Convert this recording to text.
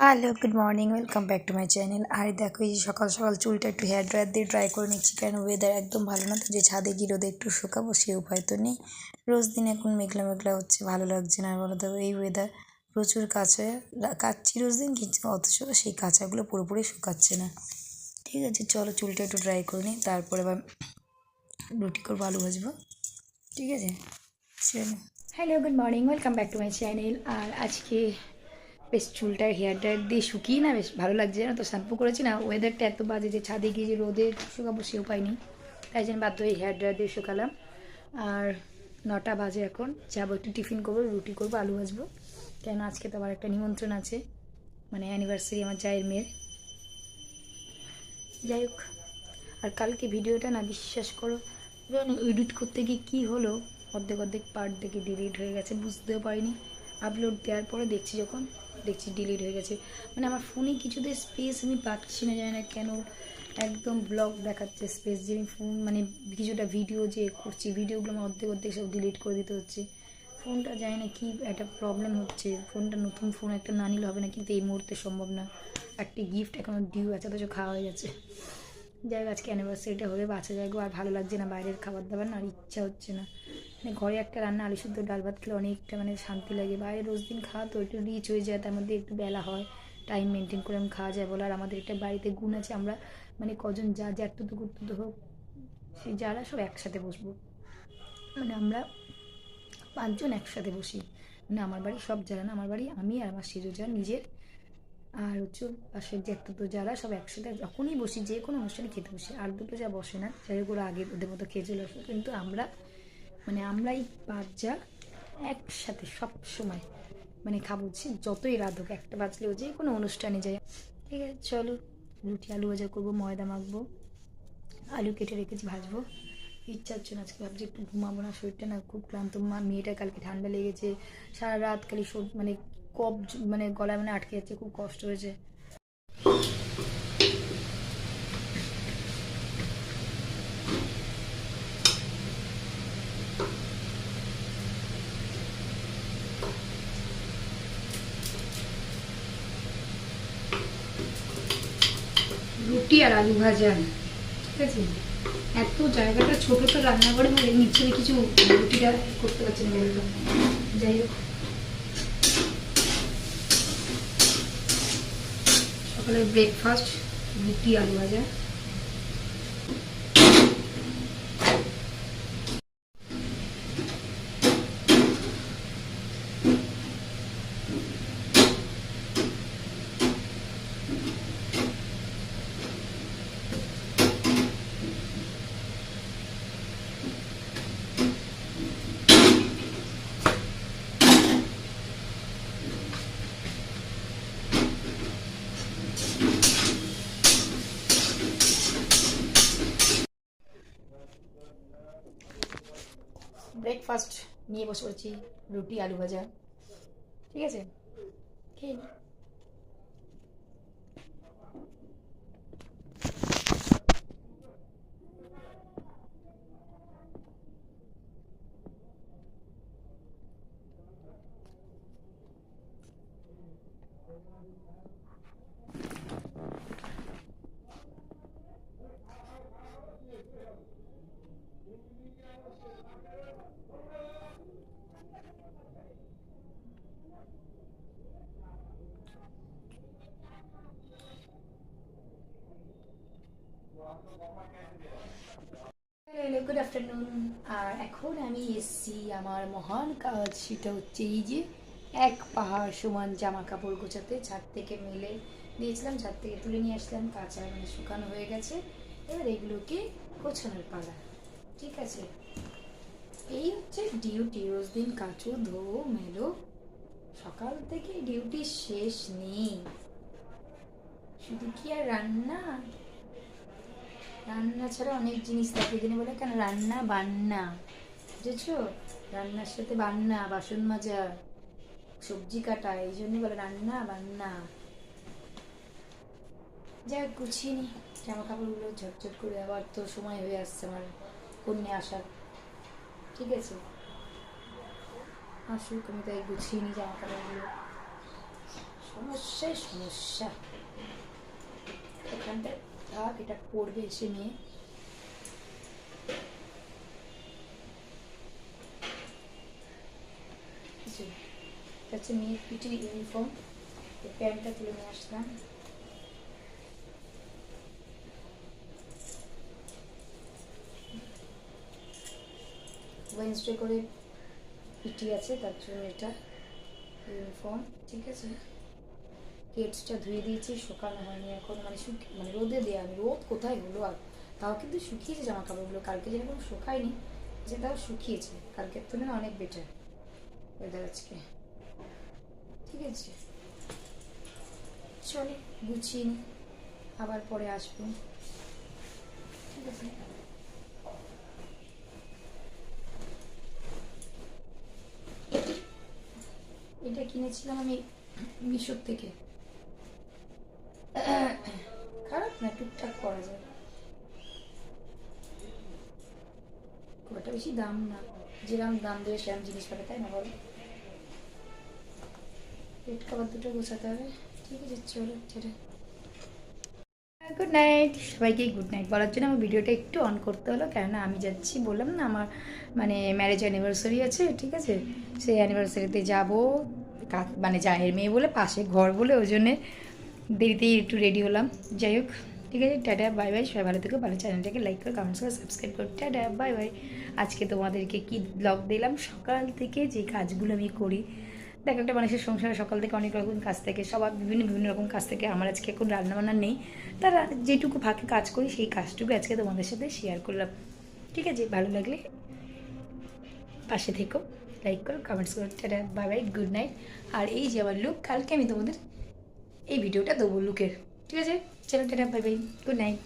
Hello good morning welcome back to my channel আর দেখো, এই সকাল সকাল চুলটা একটু হেয়ার ড্রায়ার দিয়ে ড্রাই করে নিচ্ছি কারণ ওয়েদার একদম ভালো না তো, যে ছাদে গিয়ে রোদে একটু শুকাবো, সে উপায় তো নেই। রোজ দিন এখন মেঘলা মেঘলা হচ্ছে, ভালো লাগছে না বলো তো, এই ওয়েদার প্রচুর কাছে কাচ্ছি রোজ দিন, কিন্তু অথচ সেই কাঁচাগুলো পুরোপুরি শুকাচ্ছে না। ঠিক আছে, চলো চুলটা একটু ড্রাই করে নিই, তারপরে আবার রুটি করব, আলু ভাজবো। ঠিক আছে hello good morning welcome back to my channel আর আজকে বেশ চুলটা হেয়ার ড্রায়ার দিয়ে শুকিয়ে না বেশ ভালো লাগছে না তো? শ্যাম্পু করেছি না ওয়েদারটা এত বাজে যে ছাদে গিয়ে যে রোদে শুকাবো সেও পাইনি। তাই জন্য বাধ্য হয়ে হেয়ার ড্রায়ার দিয়ে শুকালাম। আর নটা বাজে এখন, যাব একটু টিফিন করব, রুটি করব, আলু ভাজবো। কেন আজকে তো আবার একটা নিমন্ত্রণ আছে মানে অ্যানিভার্সারি আমার জায়ের মেয়ের। যাই হোক, আর কালকে ভিডিওটা না বিশ্বাস করো এডিট করতে গিয়ে কী হলো? অর্ধেক অর্ধেক পার্ট দেখে ডিলিট হয়ে গেছে, বুঝতেও পারিনি। আপলোড দেওয়ার পরে দেখছি যখন দেখছি ডিলিট হয়ে গেছে। মানে আমার ফোনে কিছুতে স্পেস আমি পাচ্ছি না, জানি না কেন। একদম ব্লগ দেখাচ্ছে স্পেস যে ফোন মানে কিছুটা ভিডিও যে করছি ভিডিওগুলো আমার অর্ধেক অর্ধেক সব ডিলিট করে দিতে হচ্ছে। ফোনটা জানি না কি একটা প্রবলেম হচ্ছে। ফোনটা নতুন ফোন একটা না নিলে হবে না, কিন্তু এই মুহূর্তে সম্ভব না। একটি গিফট এখনও ডিউ আছে, অথচ খাওয়া হয়ে যাচ্ছে। যাই হোক, আজকে অ্যানিভার্সারিটা হবে বাচ্চা যাই আর ভালো লাগছে না বাইরের খাবার দাবার, না আর ইচ্ছা হচ্ছে না। মানে ঘরে একটা রান্না, আলু শুদ্ধ ডাল ভাত খেলে অনেকটা মানে শান্তি লাগে। বাইরে রোজ দিন খাওয়া তো একটু রিচ হয়ে যায়, তার মধ্যে একটু বেলা হয়। টাইম মেনটেন করে আমি খাওয়া যায় বলে আর আমাদের একটা বাড়িতে গুণ আছে, আমরা মানে কজন যা জ্যাঠতুতো তো হোক, সেই যারা সব একসাথে বসবো। মানে আমরা পাঁচজন একসাথে বসি। মানে আমার বাড়ি সব যারা না, আমার বাড়ি আমি আর আমার সিজু যা নিজের। আর হচ্ছে পাশের যে একটা তো যারা সব একসাথে যখনই বসি, যে কোনো অনুষ্ঠানে খেতে বসি। আর দুটো যা বসে না, যাই হোক আগে ওদের মতো খেয়ে চলে কিন্তু আমরা মানে আমরা এই পাঁচ একসাথে সব সময়। মানে খাব যে যতই রাত হোক, একটা বাজলেও যে কোনো অনুষ্ঠানে যাই ঠিক আছে, চলো। রুটি, আলু ভাজা করব, ময়দা মাখবো, আলু কেটে রেখেছি, ভাজবো। ইচ্ছা হচ্ছে না, আজকে ভাবছি একটু ঘুমাবো না, শরীরটা না খুব ক্লান্ত। মা মেয়েটা কালকে ঠান্ডা লেগেছে। সারা রাত খালি মানে কপ মানে গলায় মানে আটকে যাচ্ছে, খুব কষ্ট হয়েছে। রুটি আর আলু ভাজা ঠিক আছে? এত জায়গাটা ছোট তো রান্নাঘরে মানে নিচে কিছু রুটিটা করতে পারছি না যাই হোক। সকালের ব্রেকফাস্ট রুটি, আলু ভাজা। ব্রেকফাস্ট নিয়ে বসে পড়েছি রুটি আলু ভাজা। ঠিক আছে? খেয়ে হ্যালো গুড আফটারনুন আর এখন আমি এসছি আমার মহান কাজ, সেটা হচ্ছে এই যে এক পাহাড় সমান জামা কাপড় গোছাতে, ছাদ থেকে মেলে দিয়েছিলাম ছাদ থেকে তুলে নিয়ে আসলাম, কাঁচা মানে শুকানো হয়ে গেছে। এবার এগুলোকে গোছানোর পালা। ঠিক আছে? এই হচ্ছে ডিউটি, রোজ দিন কাচো ধো মেলো। সকাল থেকে ডিউটি শেষ নেই। শুধু কি আর রান্না? রান্না ছাড়া অনেক জিনিস থাকে যিনি বলে কেন রান্না বান্না? বুঝেছ? রান্নার সাথে বান্না, বাসন মাজা, সবজি কাটা, এই জন্যই বলে রান্না বান্না। যাই গুছিয়ে নি। জামা কাপড়গুলো ঝটঝট করে, আবার তো সময় হয়ে আসছে আমার কন্যা আসার। ঠিক আছে? আসুক, আমি তাই গুছিয়ে নিই জামা কাপড়গুলো সমস্যায় সমস্যা। এখানটায় থাক, এটা পড়বে এসে মেয়ে জি, এটা হচ্ছে মেয়ের পিটির ইউনিফর্ম প্যান্টটা তুলে নিয়ে আসলাম। ওয়েন্সডে করে পিটি আছে, তার জন্য এটা ইউনিফর্ম ঠিক আছে? কেটসটা ধুয়ে দিয়েছি, শুকানো হয়নি এখন মানে শুকি মানে রোদে দেওয়া আমি রোদ কোথায় হলো আর? তাও কিন্তু শুকিয়েছে জামা কাপড়গুলো কালকে যেরকম শুকায়নি, যে তাও শুকিয়েছে। কালকের তুলনায় অনেক বেটার ওয়েদার আজকে। ঠিক আছে। চলে, গুছিয়ে নি। আবার পরে আসব। ঠিক আছে। এটা কিনেছিলাম আমি মিশোর থেকে। খারাপ না, টুকটাক করা যায়। খুব একটা বেশি দাম না। যেরকম দাম দেবে সেরকম জিনিস পাবে, তাই না বলো? পেট খাবার দুটো গোছাতে হবে। ঠিক আছে, চলো ছেড়ে গুড নাইট সবাইকে গুড নাইট বলার জন্য আমার ভিডিওটা একটু অন করতে হলো, কেননা আমি যাচ্ছি, বললাম না আমার মানে ম্যারেজ অ্যানিভার্সারি আছে, ঠিক আছে? সেই অ্যানিভার্সারিতে যাব মানে জায়ের মেয়ে বলে পাশে ঘর বলে, ওই জন্যে দেরিতেই একটু রেডি হলাম। যাই হোক, ঠিক আছে, টাটা বাই বাই সবাই ভালো থেকো, ভালো চ্যানেলটাকে লাইক করে কমেন্টস করে সাবস্ক্রাইব করে, টাটা বাই বাই আজকে তোমাদেরকে কি ব্লগ দিলাম? সকাল থেকে যে কাজগুলো আমি করি, দেখো একটা মানুষের সংসারে সকাল থেকে অনেক রকম কাজ থেকে, সবার বিভিন্ন বিভিন্ন রকম কাজ থেকে, আমার আজকে এখন রান্নাবান্না নেই। তারা যেটুকু ফাঁকে কাজ করি, সেই কাজটুকু আজকে তোমাদের সাথে শেয়ার করলাম। ঠিক আছে, ভালো লাগলে পাশে থেকো লাইক করো কমেন্টস করো, tata bye bye good night আর এই যে আমার লুক কালকে আমি তোমাদের এই ভিডিওটা দেবো লুকের। ঠিক আছে? চলো tata bye bye good night